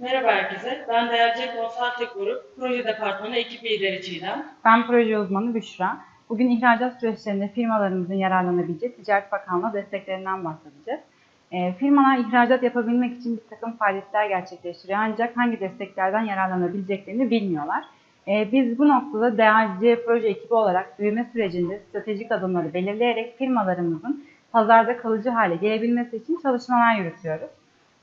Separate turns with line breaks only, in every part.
Merhaba herkese. Ben Değerci Konsalting Grup Proje Departmanı ekip lideri Çiğdem.
Ben proje uzmanı Büşra. Bugün ihracat süreçlerinde firmalarımızın yararlanabileceği Ticaret Bakanlığı desteklerinden bahsedeceğiz. E, firmalar ihracat yapabilmek için bir takım faaliyetler gerçekleştiriyor ancak hangi desteklerden yararlanabileceklerini bilmiyorlar. E, biz bu noktada DRC proje ekibi olarak büyüme sürecinde stratejik adımları belirleyerek firmalarımızın pazarda kalıcı hale gelebilmesi için çalışmalar yürütüyoruz.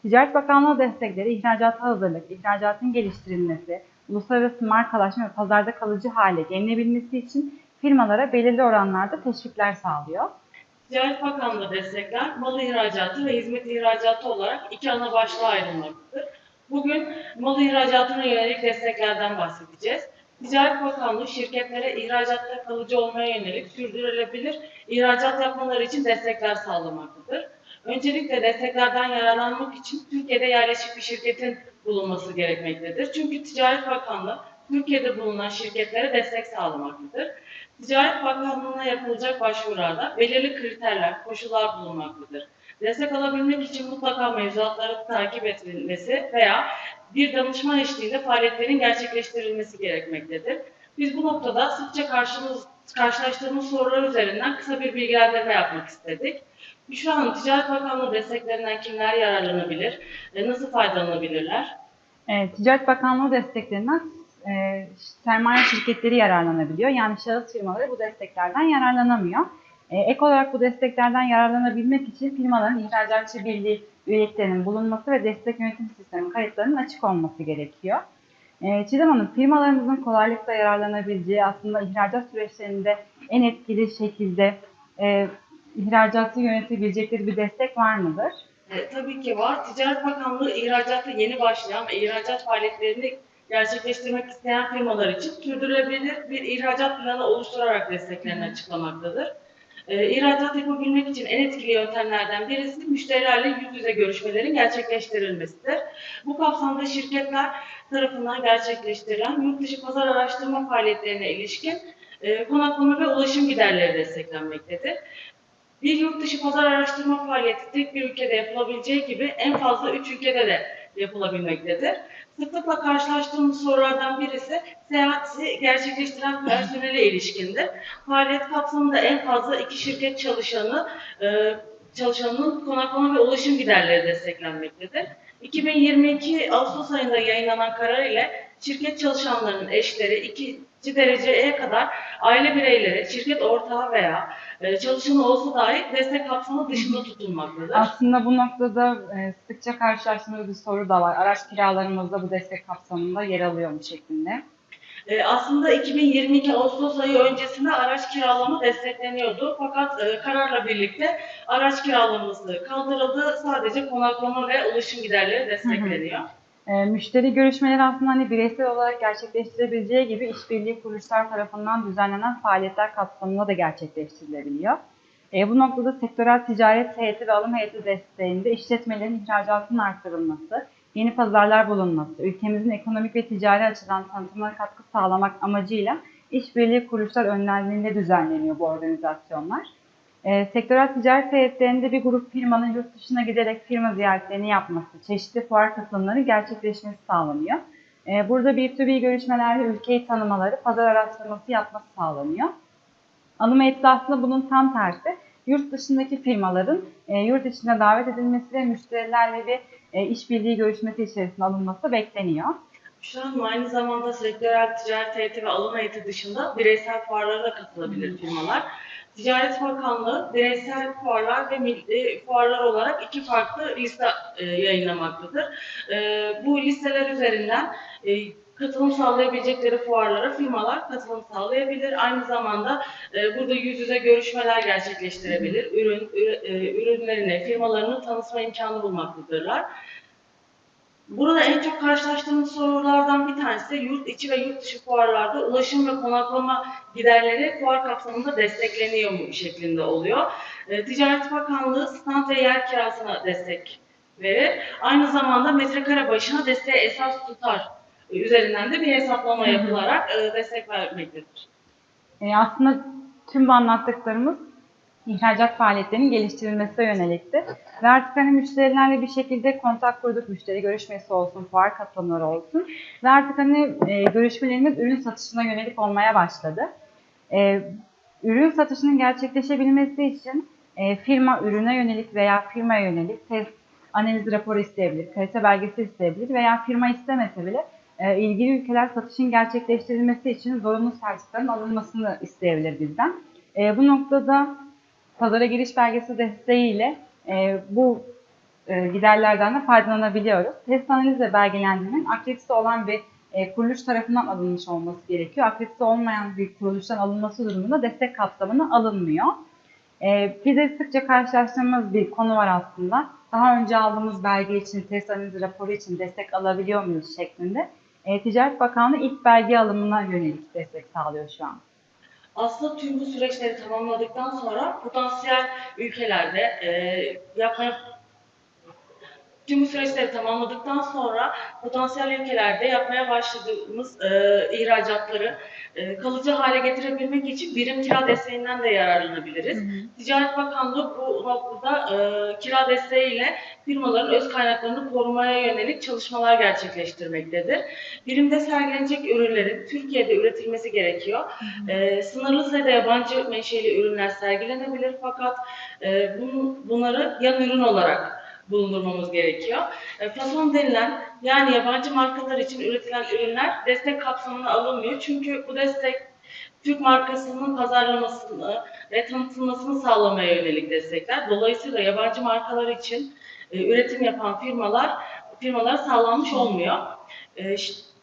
Ticaret Bakanlığı destekleri ihracata hazırlık, ihracatın geliştirilmesi, uluslararası markalaşma ve pazarda kalıcı hale gelinebilmesi için firmalara belirli oranlarda teşvikler sağlıyor.
Ticaret Bakanlığı destekler mal ihracatı ve hizmet ihracatı olarak iki ana başlığa ayrılmaktadır. Bugün mal ihracatına yönelik desteklerden bahsedeceğiz. Ticaret Bakanlığı şirketlere ihracatta kalıcı olmaya yönelik sürdürülebilir ihracat yapmaları için destekler sağlamaktadır. Öncelikle desteklerden yararlanmak için Türkiye'de yerleşik bir şirketin bulunması gerekmektedir. Çünkü Ticaret Bakanlığı Türkiye'de bulunan şirketlere destek sağlamaktadır. Ticaret Bakanlığı'na yapılacak başvurularda belirli kriterler, koşullar bulunmaktadır. Destek alabilmek için mutlaka mevzuatları takip edilmesi veya bir danışman eşliğinde faaliyetlerin gerçekleştirilmesi gerekmektedir. Biz bu noktada sıkça karşımız, karşılaştığımız sorular üzerinden kısa bir bilgilendirme yapmak istedik. Şu an Ticaret Bakanlığı desteklerinden kimler yararlanabilir, e, nasıl faydalanabilirler?
E, Ticaret Bakanlığı desteklerinden e, sermaye şirketleri yararlanabiliyor. Yani şahıs firmaları bu desteklerden yararlanamıyor. E, ek olarak bu desteklerden yararlanabilmek için firmaların ihracatçı birliği üyeliklerinin bulunması ve destek yönetim sistemi kayıtlarının açık olması gerekiyor. E, Çiğdem Hanım, firmalarımızın kolaylıkla yararlanabileceği aslında ihracat süreçlerinde en etkili şekilde e, ihracatı yönetebilecekleri bir destek var mıdır?
E, tabii ki var. Ticaret Bakanlığı ihracatta yeni başlayan ve ihracat faaliyetlerini gerçekleştirmek isteyen firmalar için sürdürülebilir bir ihracat planı oluşturarak desteklerini açıklamaktadır. E, ihracat yapabilmek için en etkili yöntemlerden birisi müşterilerle yüz yüze görüşmelerin gerçekleştirilmesidir. Bu kapsamda şirketler tarafından gerçekleştirilen yurt dışı pazar araştırma faaliyetlerine ilişkin e, konaklama ve ulaşım giderleri desteklenmektedir. Bir yurt dışı pazar araştırma faaliyeti tek bir ülkede yapılabileceği gibi en fazla üç ülkede de yapılabilmektedir. Sıklıkla karşılaştığımız sorulardan birisi seyahati gerçekleştiren personele ilişkindir. Faaliyet kapsamında en fazla iki şirket çalışanı e, çalışanının konaklama ve ulaşım giderleri desteklenmektedir. 2022 Ağustos ayında yayınlanan karar ile şirket çalışanlarının eşleri ikinci dereceye kadar aile bireyleri, şirket ortağı veya e, çalışanı olsa dahi destek kapsamı dışında tutulmaktadır.
Aslında bu noktada e, sıkça karşılaştığımız bir soru da var. Araç kiralarımızda bu destek kapsamında yer alıyor mu şeklinde.
E, aslında 2022 Ağustos ayı öncesinde araç kiralama destekleniyordu. Fakat kararla birlikte araç kiralaması kaldırıldı. Sadece konaklama ve ulaşım giderleri destekleniyor.
E, müşteri görüşmeleri aslında hani bireysel olarak gerçekleştirebileceği gibi işbirliği kuruluşlar tarafından düzenlenen faaliyetler kapsamında da gerçekleştirilebiliyor. E, bu noktada sektörel ticaret heyeti ve alım heyeti desteğinde işletmelerin ihracatının artırılması, yeni pazarlar bulunması, ülkemizin ekonomik ve ticari açıdan tanıtımına katkı sağlamak amacıyla işbirliği kuruluşlar önderliğinde düzenleniyor bu organizasyonlar. E, sektörel ticaret heyetlerinde bir grup firmanın yurt dışına giderek firma ziyaretlerini yapması, çeşitli fuar katılımları gerçekleşmesi sağlanıyor. E, burada B2B görüşmelerde ülkeyi tanımaları, pazar araştırması yapması sağlanıyor. Alım aslında bunun tam tersi. Yurt dışındaki firmaların e, yurt içine davet edilmesi ve müşterilerle bir e, işbirliği görüşmesi içerisinde alınması bekleniyor.
Şu an aynı zamanda sektörel ticaret heyeti ve alım heyeti dışında bireysel fuarlara da katılabilir firmalar. Ticaret Bakanlığı bireysel fuarlar ve milli fuarlar olarak iki farklı liste e, yayınlamaktadır. E, bu listeler üzerinden e, katılım sağlayabilecekleri fuarlara firmalar katılım sağlayabilir. Aynı zamanda e, burada yüz yüze görüşmeler gerçekleştirebilir. Ürün, ürü- e, ürünlerini, firmalarını tanıtma imkanı bulmaktadırlar. Burada en çok karşılaştığımız sorulardan bir tanesi de yurt içi ve yurt dışı fuarlarda ulaşım ve konaklama giderleri fuar kapsamında destekleniyor mu şeklinde oluyor. E, Ticaret Bakanlığı stand ve yer kirasına destek verir. Aynı zamanda metrekare başına desteğe esas tutar e, üzerinden de bir hesaplama yapılarak e, destek vermektedir.
E, aslında tüm bu anlattıklarımız ihracat faaliyetlerinin geliştirilmesine yönelikti. Ve artık hani müşterilerle bir şekilde kontak kurduk. Müşteri görüşmesi olsun, fuar katılımları olsun. Ve artık hani e, görüşmelerimiz ürün satışına yönelik olmaya başladı. E, ürün satışının gerçekleşebilmesi için e, firma ürüne yönelik veya firmaya yönelik test analiz raporu isteyebilir, kalite belgesi isteyebilir veya firma istemese bile e, ilgili ülkeler satışın gerçekleştirilmesi için zorunlu sertifikaların alınmasını isteyebilir bizden. E, bu noktada pazara giriş belgesi desteğiyle e, bu e, giderlerden de faydalanabiliyoruz. Test analiz ve belgelendirmenin akredite olan bir e, kuruluş tarafından alınmış olması gerekiyor. Akredite olmayan bir kuruluştan alınması durumunda destek kapsamına alınmıyor. E, bir de sıkça karşılaştığımız bir konu var aslında. Daha önce aldığımız belge için, test analizi raporu için destek alabiliyor muyuz şeklinde. E, Ticaret Bakanlığı ilk belge alımına yönelik destek sağlıyor şu an.
Aslında tüm bu süreçleri tamamladıktan sonra potansiyel ülkelerde e, yapmaya tüm bu süreçleri tamamladıktan sonra potansiyel ülkelerde yapmaya başladığımız e, ihracatları e, kalıcı hale getirebilmek için birim kira desteğinden de yararlanabiliriz. Ticaret Bakanlığı bu noktada e, kira desteğiyle firmaların öz kaynaklarını korumaya yönelik çalışmalar gerçekleştirmektedir. Birimde sergilenecek ürünlerin Türkiye'de üretilmesi gerekiyor. E, sınırlı sayıda yabancı menşeli ürünler sergilenebilir fakat e, bunu, bunları yan ürün olarak bulundurmamız gerekiyor. E, fason denilen yani yabancı markalar için üretilen ürünler destek kapsamına alınmıyor. Çünkü bu destek Türk markasının pazarlamasını ve tanıtılmasını sağlamaya yönelik destekler. Dolayısıyla yabancı markalar için e, üretim yapan firmalar firmalar sağlanmış olmuyor. E,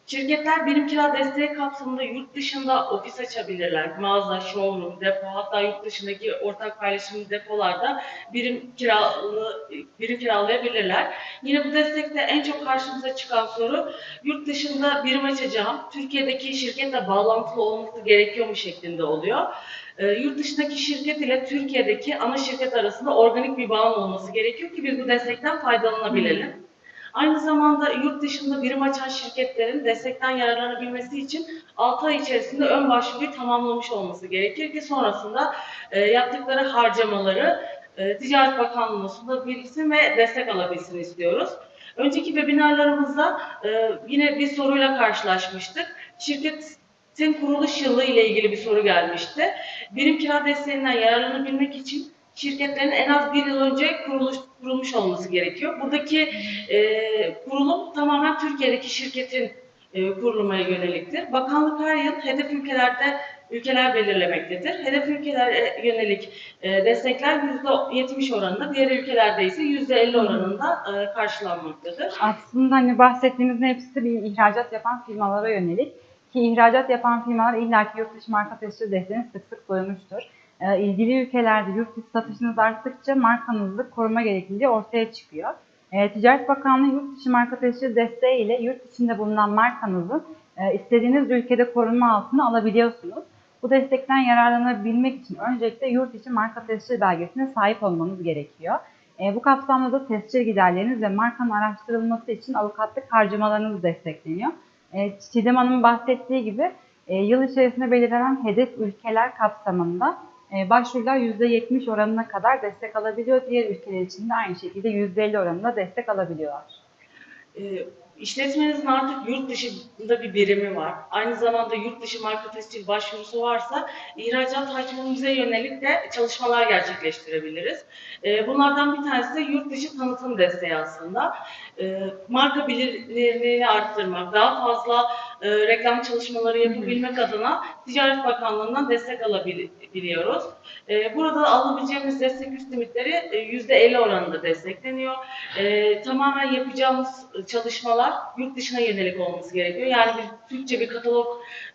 şirketler birim kira desteği kapsamında yurt dışında ofis açabilirler. Mağaza, showroom, depo hatta yurt dışındaki ortak paylaşımlı depolarda birim kiralı birim kiralayabilirler. Yine bu destekte en çok karşımıza çıkan soru yurt dışında birim açacağım. Türkiye'deki şirketle bağlantılı olması gerekiyor mu şeklinde oluyor. Ee, yurt dışındaki şirket ile Türkiye'deki ana şirket arasında organik bir bağın olması gerekiyor ki biz bu destekten faydalanabilelim. Aynı zamanda yurt dışında birim açan şirketlerin destekten yararlanabilmesi için 6 ay içerisinde ön başvuruyu tamamlamış olması gerekir ki sonrasında e, yaptıkları harcamaları e, Ticaret Bakanlığı'na sunabilsin ve destek alabilsin istiyoruz. Önceki webinarlarımızda e, yine bir soruyla karşılaşmıştık. Şirketin kuruluş yılı ile ilgili bir soru gelmişti. Birim kira desteğinden yararlanabilmek için şirketlerin en az bir yıl önce kuruluş, kurulmuş olması gerekiyor. Buradaki e, kurulum tamamen Türkiye'deki şirketin e, kurulmaya yöneliktir. Bakanlık her yıl hedef ülkelerde ülkeler belirlemektedir. Hedef ülkelere yönelik e, destekler %70 oranında, diğer ülkelerde ise %50 oranında e, karşılanmaktadır.
Aslında hani bahsettiğimizin hepsi bir ihracat yapan firmalara yönelik. Ki ihracat yapan firmalar illaki yurt dışı marka tescil desteğini sık sık duymuştur. Ee, ilgili ülkelerde yurt dışı satışınız arttıkça markanızı koruma gerekliliği ortaya çıkıyor. Ee, Ticaret Bakanlığı yurt dışı marka tescil desteği ile yurt içinde bulunan markanızı e, istediğiniz ülkede korunma altına alabiliyorsunuz. Bu destekten yararlanabilmek için öncelikle yurt içi marka tescil belgesine sahip olmanız gerekiyor. E, bu kapsamda da tescil giderleriniz ve markanın araştırılması için avukatlık harcamalarınız destekleniyor. E, Çiğdem Hanım'ın bahsettiği gibi e, yıl içerisinde belirlenen hedef ülkeler kapsamında e, başvurular %70 oranına kadar destek alabiliyor. Diğer ülkeler için de aynı şekilde %50 oranında destek alabiliyorlar.
E, işletmenizin artık yurt dışında bir birimi var. Aynı zamanda yurt dışı marka tescil başvurusu varsa ihracat hacmimize yönelik de çalışmalar gerçekleştirebiliriz. E, bunlardan bir tanesi de yurt dışı tanıtım desteği aslında. E, marka bilinirliğini arttırmak, daha fazla e, reklam çalışmaları yapabilmek adına Ticaret Bakanlığı'ndan destek alabiliyoruz. E, burada alabileceğimiz destek üst limitleri e, %50 oranında destekleniyor. E, tamamen yapacağımız çalışmalar yurt dışına yönelik olması gerekiyor. Yani bir Türkçe bir katalog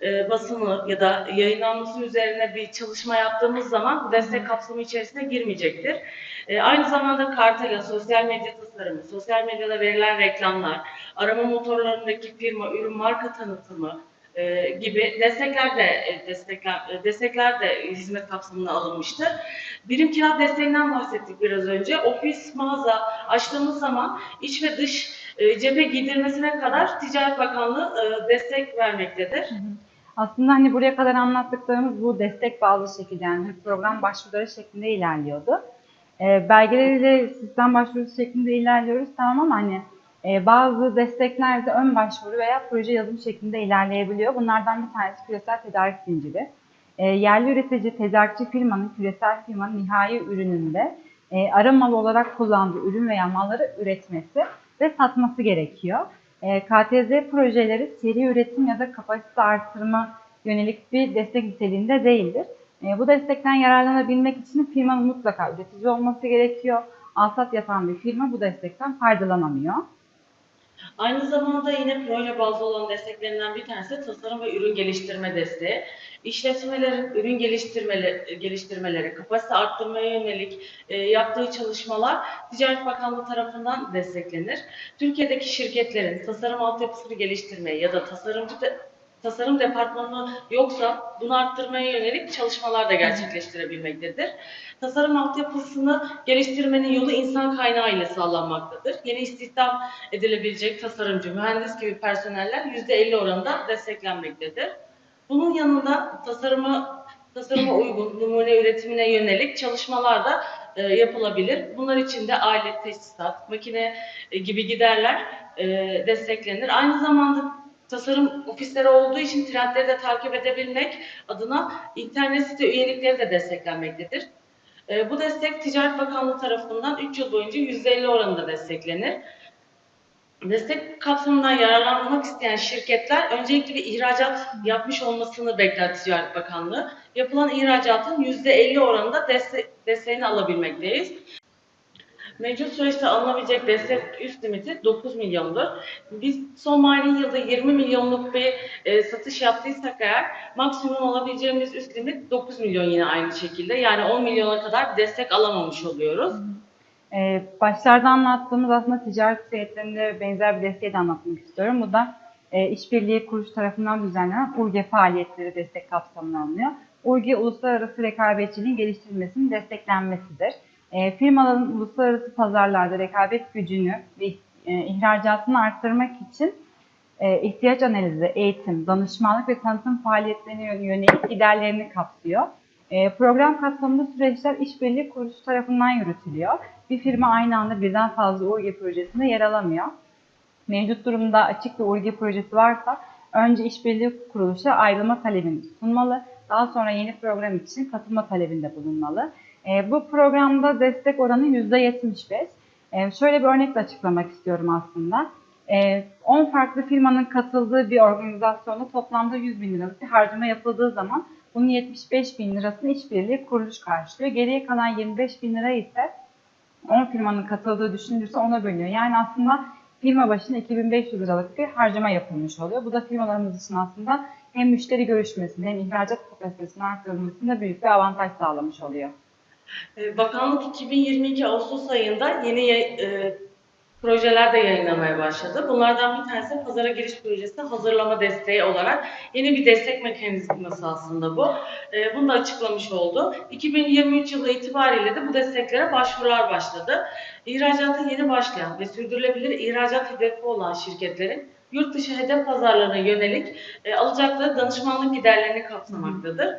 e, basımı ya da yayınlanması üzerine bir çalışma yaptığımız zaman destek kapsamı içerisine girmeyecektir. E, aynı zamanda kartela, sosyal medya tasarımı, sosyal medyada verilen reklamlar, arama motorlarındaki firma, ürün marka tanıtımı e, gibi destekler de e, destekler, e, destekler de hizmet kapsamına alınmıştır. Birim kira desteğinden bahsettik biraz önce. Ofis, mağaza açtığımız zaman iç ve dış e, cephe giydirmesine kadar Ticaret Bakanlığı e, destek vermektedir.
Aslında hani buraya kadar anlattıklarımız bu destek bazlı şekilde yani program başvuruları şeklinde ilerliyordu. E, belgeleriyle sistem başvurusu şeklinde ilerliyoruz tamam ama hani bazı destekler de ön başvuru veya proje yazım şeklinde ilerleyebiliyor. Bunlardan bir tanesi küresel tedarik zinciri. E, yerli üretici, tedarikçi firmanın, küresel firmanın nihai ürününde e, ara mal olarak kullandığı ürün veya malları üretmesi ve satması gerekiyor. E, KTZ projeleri seri üretim ya da kapasite artırma yönelik bir destek niteliğinde değildir. Bu destekten yararlanabilmek için firmanın mutlaka üretici olması gerekiyor. Alsat yapan bir firma bu destekten faydalanamıyor.
Aynı zamanda yine proje bazlı olan desteklerinden bir tanesi tasarım ve ürün geliştirme desteği. İşletmelerin ürün geliştirmeleri, geliştirmeleri kapasite arttırmaya yönelik e, yaptığı çalışmalar Ticaret Bakanlığı tarafından desteklenir. Türkiye'deki şirketlerin tasarım altyapısını geliştirmeye ya da tasarımcı tasarım departmanı yoksa bunu arttırmaya yönelik çalışmalar da gerçekleştirebilmektedir. Tasarım altyapısını geliştirmenin yolu insan kaynağı ile sağlanmaktadır. Yeni istihdam edilebilecek tasarımcı, mühendis gibi personeller %50 oranında desteklenmektedir. Bunun yanında tasarıma tasarıma uygun numune üretimine yönelik çalışmalar da e, yapılabilir. Bunlar için de alet, teçhizat, makine e, gibi giderler e, desteklenir. Aynı zamanda tasarım ofisleri olduğu için trendleri de takip edebilmek adına internet site üyelikleri de desteklenmektedir. E, bu destek Ticaret Bakanlığı tarafından 3 yıl boyunca %50 oranında desteklenir. Destek kapsamından yararlanmak isteyen şirketler öncelikle bir ihracat yapmış olmasını bekler Ticaret Bakanlığı. Yapılan ihracatın %50 oranında destek, desteğini alabilmekteyiz. Mevcut süreçte alınabilecek destek üst limiti 9 milyondur. Biz son mali yılda 20 milyonluk bir e, satış yaptıysak eğer maksimum alabileceğimiz üst limit 9 milyon yine aynı şekilde. Yani 10 milyona kadar bir destek alamamış oluyoruz.
Ee, başlarda anlattığımız aslında ticaret seyretlerinde benzer bir desteği de anlatmak istiyorum. Bu da e, işbirliği kuruluş tarafından düzenlenen URGE faaliyetleri destek kapsamına alınıyor. URGE, uluslararası rekabetçiliğin geliştirilmesinin desteklenmesidir. E, firmaların uluslararası pazarlarda rekabet gücünü ve e, ihracatını arttırmak için e, ihtiyaç analizi, eğitim, danışmanlık ve tanıtım faaliyetlerine yönelik giderlerini kapsıyor. E, program kapsamında süreçler işbirliği kuruluşu tarafından yürütülüyor. Bir firma aynı anda birden fazla URGE projesinde yer alamıyor. Mevcut durumda açık bir URGE projesi varsa önce işbirliği kuruluşa ayrılma talebini sunmalı. Daha sonra yeni program için katılma talebinde bulunmalı. E, bu programda destek oranı %75. E, şöyle bir örnekle açıklamak istiyorum aslında. E, 10 farklı firmanın katıldığı bir organizasyonda toplamda 100 bin liralık bir harcama yapıldığı zaman bunun 75 bin lirasını işbirliği kuruluş karşılıyor. Geriye kalan 25 bin lira ise 10 firmanın katıldığı düşünülürse ona bölünüyor. Yani aslında firma başına 2500 liralık bir harcama yapılmış oluyor. Bu da firmalarımız için aslında hem müşteri görüşmesinde hem ihracat kapasitesinin arttırılmasında büyük bir avantaj sağlamış oluyor.
E, Bakanlık 2022 Ağustos ayında yeni e, projeler de yayınlamaya başladı. Bunlardan bir tanesi pazara giriş projesi hazırlama desteği olarak yeni bir destek mekanizması aslında bu. E, bunu da açıklamış oldu. 2023 yılı itibariyle de bu desteklere başvurular başladı. İhracata yeni başlayan ve sürdürülebilir ihracat hedefi olan şirketlerin yurt dışı hedef pazarlarına yönelik e, alacakları danışmanlık giderlerini kapsamaktadır.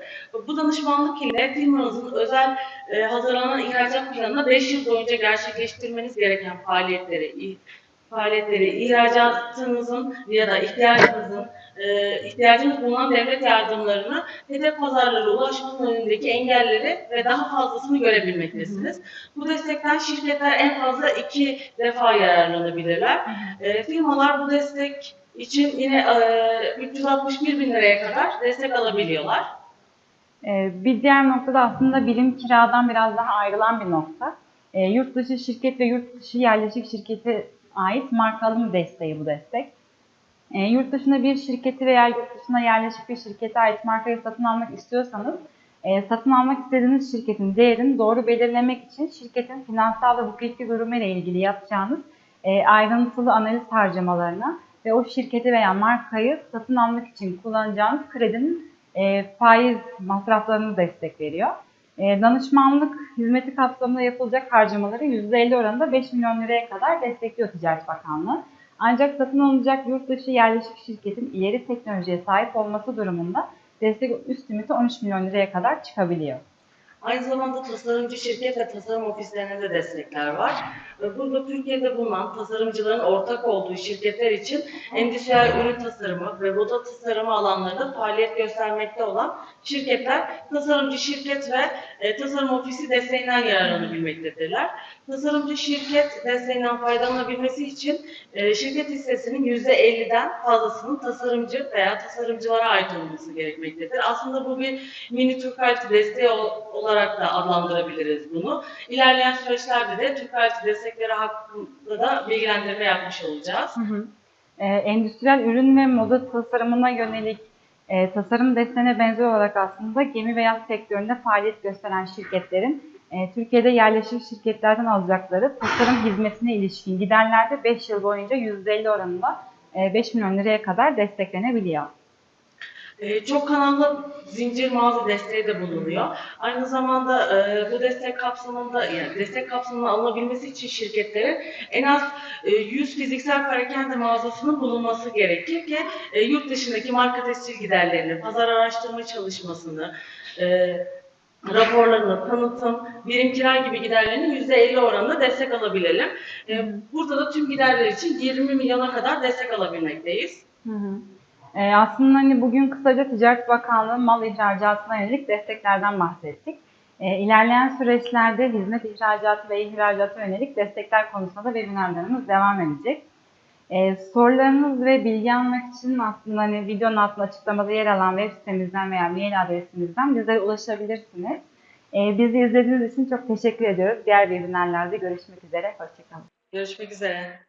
Bu danışmanlık ile firmanızın özel e, hazırlanan ihracat planına 5 yıl boyunca gerçekleştirmeniz gereken faaliyetleri, faaliyetleri, ihracatınızın ya da ihtiyacınızın e, ihtiyacınız bulunan devlet yardımlarını hedef pazarlara ulaşmanın önündeki engelleri ve daha fazlasını görebilmektesiniz. Bu destekten şirketler en fazla iki defa yararlanabilirler. E, firmalar bu destek için yine e, 361 bin liraya kadar destek alabiliyorlar.
Ee, Bir diğer noktada aslında birim kiradan biraz daha ayrılan bir nokta. Ee, Yurt dışı şirket ve yurt dışı yerleşik şirkete ait marka alım desteği bu destek. Ee, Yurt dışında bir şirketi veya yurt dışına yerleşik bir şirkete ait markayı satın almak istiyorsanız, e, satın almak istediğiniz şirketin değerini doğru belirlemek için şirketin finansal ve hukuki durumu ile ilgili yapacağınız e, ayrıntılı analiz harcamalarına ve o şirketi veya markayı satın almak için kullanacağınız kredinin e, faiz masraflarını destek veriyor. E, danışmanlık hizmeti kapsamında yapılacak harcamaları %50 oranında 5 milyon liraya kadar destekliyor Ticaret Bakanlığı. Ancak satın alınacak yurt dışı yerleşik şirketin ileri teknolojiye sahip olması durumunda destek üst limiti 13 milyon liraya kadar çıkabiliyor.
Aynı zamanda tasarımcı şirket ve tasarım ofislerine de destekler var. Burada Türkiye'de bulunan tasarımcıların ortak olduğu şirketler için endüstriyel ürün tasarımı ve moda tasarımı alanlarında faaliyet göstermekte olan şirketler tasarımcı şirket ve e, tasarım ofisi desteğinden yararlanabilmektedirler. Tasarımcı şirket desteğinden faydalanabilmesi için e, şirket hissesinin %50'den fazlasının tasarımcı veya tasarımcılara ait olması gerekmektedir. Aslında bu bir mini Türkalti desteği ol- olarak da adlandırabiliriz bunu. İlerleyen süreçlerde de Türkalti destekleri hakkında da bilgilendirme yapmış olacağız.
Hı hı. Ee, endüstriyel ürün ve moda tasarımına yönelik e, tasarım desteğine benzer olarak aslında gemi ve yat sektöründe faaliyet gösteren şirketlerin e, Türkiye'de yerleşik şirketlerden alacakları tasarım hizmetine ilişkin giderlerde 5 yıl boyunca %50 oranında e, 5 milyon liraya kadar desteklenebiliyor.
Ee, çok kanallı zincir mağaza desteği de bulunuyor. Aynı zamanda e, bu destek kapsamında yani destek kapsamına alınabilmesi için şirketlerin en az e, 100 fiziksel perakende mağazasının bulunması gerekir ki e, yurt dışındaki marka tescil giderlerini, pazar araştırma çalışmasını, e, raporlarını, tanıtım, birim kira gibi giderlerinin %50 oranında destek alabilelim. E, burada da tüm giderler için 20 milyona kadar destek alabilmekteyiz.
Hı hı. Ee, aslında hani bugün kısaca Ticaret Bakanlığı mal ihracatına yönelik desteklerden bahsettik. Ee, ilerleyen süreçlerde hizmet ihracatı ve ihracata yönelik destekler konusunda da webinarlarımız devam edecek. Ee, sorularınız ve bilgi almak için aslında hani videonun altında açıklamada yer alan web sitemizden veya mail adresimizden bizlere ulaşabilirsiniz. Ee, bizi izlediğiniz için çok teşekkür ediyoruz. Diğer webinarlarda görüşmek üzere. Hoşçakalın.
Görüşmek üzere.